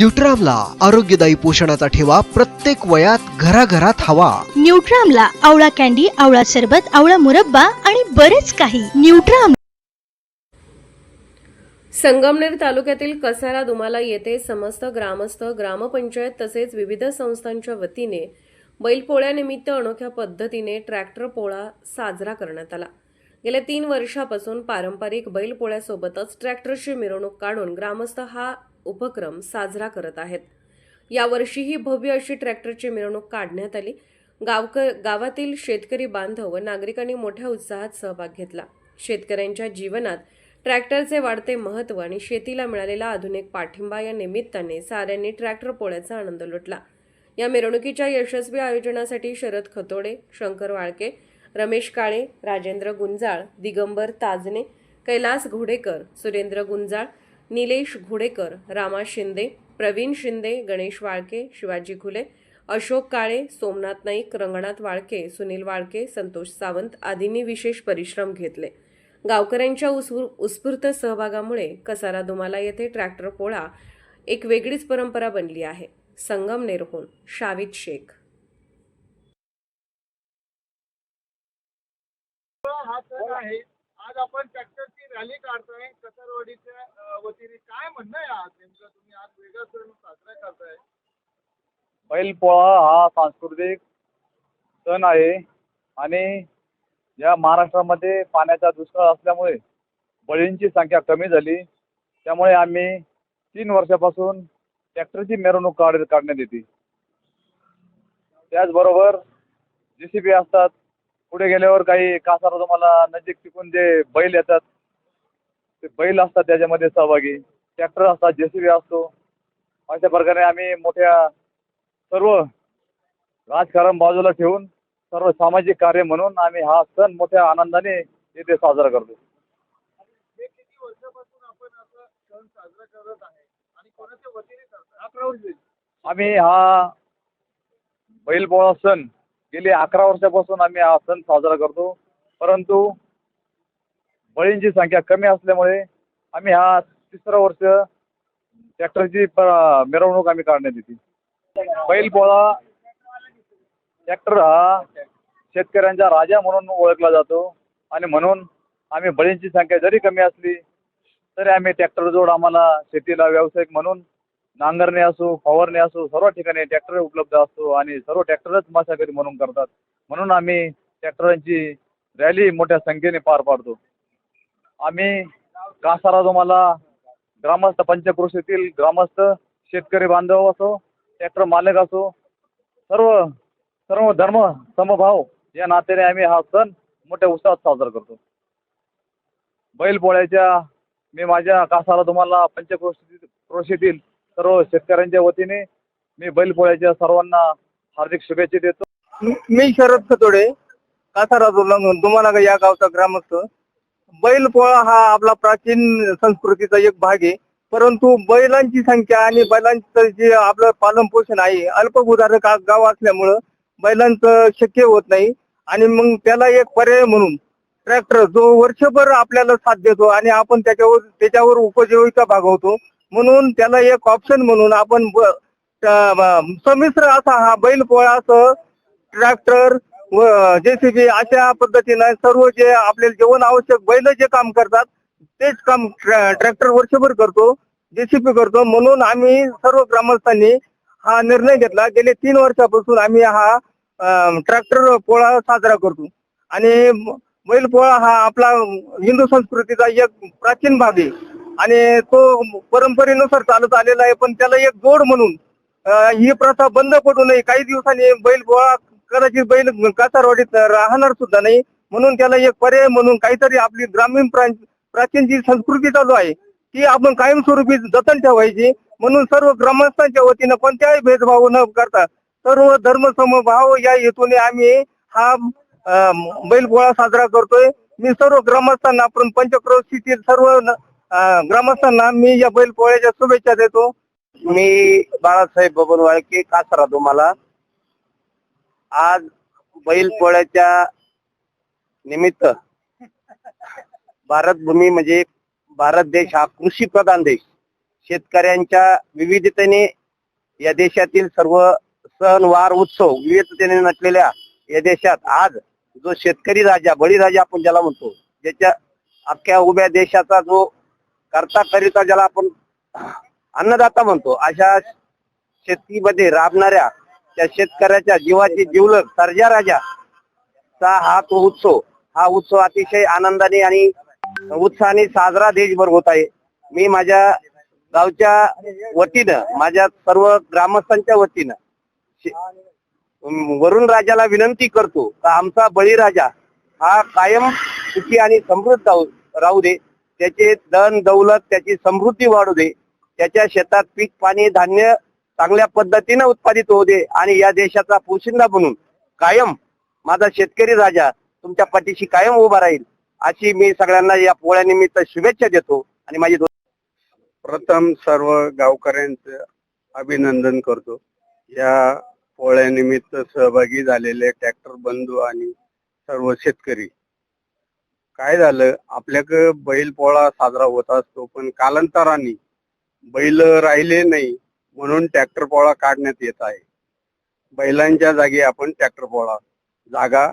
न्यूट्रामला आरोग्यदायी पोषणाचा ठेवा प्रत्येक वयात घराघरात हवा. न्यूट्रामला आवळा कॅन्डी आवळा सरबत आवळा मुरब्बा आणि बरेच काही. न्यूट्राम संगमनेर तालुक्यातील कसारा दुमाला येथे समस्त ग्रामस्थ ग्रामपंचायत तसेच विविध संस्थांच्या वतीने बैलपोळ्यानिमित्त अनोख्या पद्धतीने ट्रॅक्टर पोळा साजरा करण्यात आला. गेल्या तीन वर्षापासून पारंपरिक बैलपोळ्यासोबतच ट्रॅक्टरची मिरवणूक काढून ग्रामस्थ हा उपक्रम साजरा करत आहेत. यावर्षीही भव्य अशी ट्रॅक्टरची मिरवणूक काढण्यात आली. गावक गावातील शेतकरी बांधव व नागरिकांनी मोठ्या उत्साहात सहभाग घेतला. शेतकऱ्यांच्या जीवनात ट्रॅक्टरचे वाढते महत्त्व आणि शेतीला मिळालेला आधुनिक पाठिंबा या निमित्ताने साऱ्यांनी ट्रॅक्टर पोळ्याचा आनंद लुटला. या मिरवणुकीच्या यशस्वी आयोजनासाठी शरद खतोडे शंकर वाळके रमेश काळे राजेंद्र गुंजाळ दिगंबर ताजने कैलास घोडेकर सुरेंद्र गुंजाळ निलेश घोडेकर रामा शिंदे प्रवीण शिंदे गणेश वाळके शिवाजी खुले अशोक काळे सोमनाथ नाईक रंगनाथ वाळके सुनील वाळके संतोष सावंत आदींनी विशेष परिश्रम घेतले. गावकऱ्यांच्या उत्स्फूर्त सहभागामुळे कसारा दुमाला येथे ट्रॅक्टर पोळा एक वेगळीच परंपरा बनली आहे. संगमनेरहून शाविद शेख. हा आहे. आज आपण ट्रॅक्टरची रॅली काढताय कसरवाडीच्या वतीने काय म्हणणं आहे आज? नेमकं तुम्ही आज वेगळा सण साजरा करताय. बैलपोळा हा सांस्कृतिक सण आहे आणि या महाराष्ट्रामध्ये पाण्याचा दुष्काळ असल्यामुळे बळींची संख्या कमी झाली. त्यामुळे आम्ही तीन वर्षापासून ट्रॅक्टरची मिरवणूक काढ काढण्यात येते. त्याचबरोबर जे सी बी असतात पुढे गेल्यावर काही कासार तुम्हाला नजीक टिकून जे बैल येतात ते बैल असतात त्याच्यामध्ये सहभागी. ट्रॅक्टर असतात जे सी बी असतो. अशा प्रकारे आम्ही मोठ्या सर्व राजकारण बाजूला ठेवून सर्व सामाजिक कार्य म्हणून आम्ही हा सण मोठ्या आनंदाने येथे साजरा करतो. किती वर्षापासून आपण असं सण साजरा करत आहे? आणि कोणाच्या वतीने करताय अकरा वर्ष आम्ही हा बैलपोळा सण गेली अकरा वर्षापासून आम्ही हा सण साजरा करतो. परंतु बळींची संख्या कमी असल्यामुळे आम्ही हा तिसरं वर्ष ट्रॅक्टरची प- मिरवणूक आम्ही काढण्यात येते. बैलपोळा ट्रॅक्टर हा शेतकऱ्यांचा राजा म्हणून ओळखला जातो. आणि म्हणून आम्ही बळींची संख्या जरी कमी असली तरी आम्ही ट्रॅक्टरजोड आम्हाला शेतीला व्यावसायिक म्हणून नांगरणे असो फवारणी असो सर्व ठिकाणी ट्रॅक्टर उपलब्ध असतो आणि सर्व ट्रॅक्टरच मशागती म्हणून करतात. म्हणून आम्ही ट्रॅक्टरांची रॅली मोठ्या संख्येने पार पाडतो. आम्ही कासारा तुम्हाला ग्रामस्थ पंचक्रोशीतील ग्रामस्थ शेतकरी बांधव असो ट्रॅक्टर मालक असो सर्व सर्व धर्म समभाव या नात्याने आम्ही हा सण मोठ्या उत्साहात साजरा करतो. बैलपोळ्याच्या मी माझ्या कासाला तुम्हाला पंचक्रोशी क्रोशीतील सर्व शेतकऱ्यांच्या वतीने मी बैलपोळ्याच्या सर्वांना हार्दिक शुभेच्छा देतो. मी शरद खतोडे कासारा तुम्हाला या गावचा ग्रामस्थ. बैलपोळा हा आपला प्राचीन संस्कृतीचा एक भाग आहे. परंतु बैलांची संख्या आणि बैलांचं जे आपलं पालन पोषण आहे अल्पभूधारक गाव असल्यामुळं बैलांचं शक्य होत नाही. आणि मग त्याला एक पर्याय म्हणून ट्रॅक्टर जो वर्षभर आपल्याला साथ देतो आणि आपण त्याच्यावर त्याच्यावर उपजीविका भागवतो. म्हणून त्याला एक ऑप्शन म्हणून आपण संमिश्र असा हा बैल बैलपोळासह ट्रॅक्टर व जेसीबी अशा पद्धतीनं सर्व जे आपल्याला जेवण आवश्यक बैल जे काम करतात तेच काम ट्रॅक्टर वर्षभर करतो जेसीबी करतो. म्हणून आम्ही सर्व ग्रामस्थांनी हा निर्णय घेतला. गेले तीन वर्षापासून आम्ही हा ट्रॅक्टर पोळा साजरा करतो. आणि बैल बैलपोळा हा आपला हिंदू संस्कृतीचा एक प्राचीन भाग आहे. आणि तो परंपरेनुसार चालत आलेला आहे पण त्याला एक जोड म्हणून ही प्रथा बंद पडू नये. काही दिवसांनी बैल पोळा कदाचित बैल कासारवाडीत राहणार सुद्धा नाही. म्हणून त्याला एक पर्याय म्हणून काहीतरी आपली ग्रामीण प्राचीन जी संस्कृती चालू आहे ती आपण कायमस्वरूपी जतन ठेवायची. म्हणून सर्व ग्रामस्थांच्या वतीनं कोणत्याही भेदभाव न करता सर्व धर्म समभाव या हेतूने आम्ही हा बैलपोळा साजरा करतोय. मी सर्व ग्रामस्थांना आपण पंचक्रोशीतील सर्व ग्रामस्थांना मी या बैलपोळ्याच्या शुभेच्छा देतो. मी बाळासाहेब बबन वाळके कासरा तुम्हाला आज बैलपोळ्याच्या निमित्त भारत भूमी म्हणजे भारत देश हा कृषी प्रधान देश. शेतकऱ्यांच्या विविधतेने या देशातील सर्व सण वार उत्सव विविधतेने नटलेल्या या देशात आज जो शेतकरी राजा बळीराजा आपण ज्याला म्हणतो ज्याच्या अख्ख्या उभ्या देशाचा जो करता करिता ज्याला आपण अन्नदाता म्हणतो अशा शेतीमध्ये राबणाऱ्या त्या शेतकऱ्याच्या जीवाची जीवलग सर्जा राजा चा हा तो उत्सव हा उत्सव अतिशय आनंदाने आणि उत्साहाने साजरा देशभर होत आहे. मी माझ्या गावच्या वतीनं माझ्या सर्व ग्रामस्थांच्या वतीनं वरुण राजाला विनंती करतो का आमचा बळीराजा हा कायम सुखी आणि समृद्ध राहू- दे. त्याचे धन दौलत त्याची समृद्धी वाढू दे. त्याच्या शेतात पीक पाणी धान्य चांगल्या पद्धतीनं उत्पादित होऊ दे आणि या देशाचा पोशिंदा बनून कायम माझा शेतकरी राजा तुमच्या पाठीशी कायम उभा राहील. अशी मी सगळ्यांना या पोळ्यानिमित्त शुभेच्छा देतो आणि माझी प्रथम सर्व गावकऱ्यांचं अभिनंदन करतो. या पोळ्यानिमित्त सहभागी झालेले ट्रॅक्टर बंधू आणि सर्व शेतकरी. काय झालं? आपल्याकडे बैल पोळा साजरा होत असतो पण कालांतराने बैल राहिले नाही म्हणून ट्रॅक्टर पोळा काढण्यात येत आहे. बैलांच्या जागी आपण ट्रॅक्टर पोळा जागा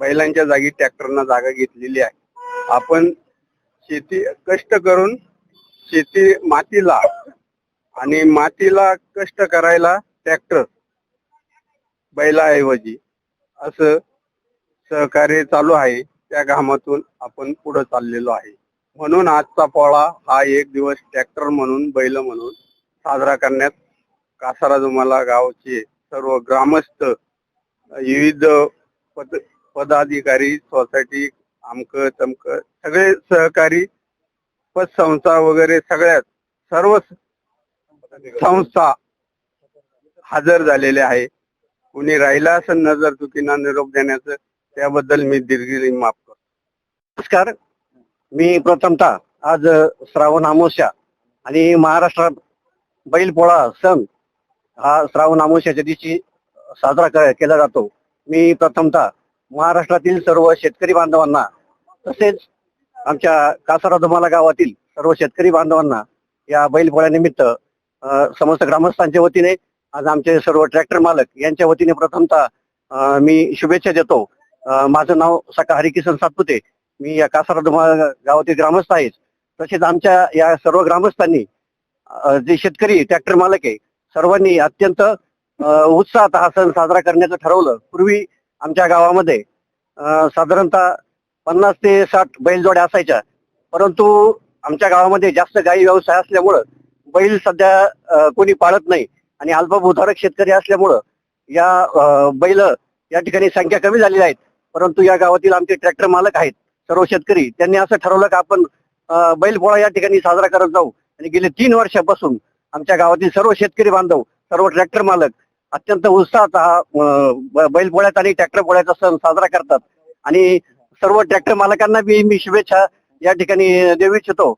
बैलांच्या जागी ट्रॅक्टरना जागा घेतलेली आहे. आपण शेती कष्ट करून शेती मातीला आणि मातीला कष्ट करायला ट्रॅक्टर बैलाऐवजी असं सहकार्य चालू आहे. त्या घामातून आपण पुढे चाललेलो आहे. म्हणून आजचा पोळा हा एक दिवस ट्रॅक्टर म्हणून बैल म्हणून साजरा करण्यात कासारा जुमाला गावचे सर्व ग्रामस्थ विविध पद पदाधिकारी सोसायटी आमक तमक सगळे सहकारी पतसंस्था वगैरे सगळ्यात सर्व संस्था हजर झालेले आहे. कुणी राहिला असेल नजर चुकीना निरोप देण्याचं त्याबद्दल मी दीर्घ माफ करतो. नमस्कार. मी प्रथमतः आज श्रावण अमावस्या आणि महाराष्ट्रात बैलपोळा सण हा श्रावण अमावस्याच्या दिवशी साजरा केला जातो. मी प्रथमतः महाराष्ट्रातील सर्व शेतकरी बांधवांना तसेच आमच्या कासारा धुमाला गावातील सर्व शेतकरी बांधवांना या बैलपोळ्यानिमित्त समस्त ग्रामस्थांच्या वतीने आज आमचे सर्व ट्रॅक्टर मालक यांच्या वतीने प्रथमतः मी शुभेच्छा देतो. माझं नाव सका हरिकिसन सातपुते. मी या कासारा धुमाला गावातील ग्रामस्थ आहे. तसेच आमच्या या सर्व ग्रामस्थांनी जे शेतकरी ट्रॅक्टर मालक आहे सर्वांनी अत्यंत उत्साहात हा सण साजरा करण्याचं ठरवलं. पूर्वी आमच्या गावामध्ये साधारणतः पन्नास ते साठ बैलजोड्या असायच्या. परंतु आमच्या गावामध्ये जास्त गायी व्यवसाय असल्यामुळं बैल सध्या कोणी पाळत नाही. आणि अल्पभूधारक शेतकरी असल्यामुळं या बैल या ठिकाणी संख्या कमी झालेली आहेत. परंतु या गावातील आमचे ट्रॅक्टर मालक आहेत सर्व शेतकरी. त्यांनी असं ठरवलं की आपण बैलपोळा या ठिकाणी साजरा करत जाऊ. आणि गेले तीन वर्षापासून आमच्या गावातील सर्व शेतकरी बांधव सर्व ट्रॅक्टर मालक अत्यंत उत्साहात हा बैलपोळ्यात आणि ट्रॅक्टर पोळ्याचा सण साजरा करतात. आणि सर्व ट्रॅक्टर मालकांना बी मी शुभेच्छा या ठिकाणी देऊ इच्छितो.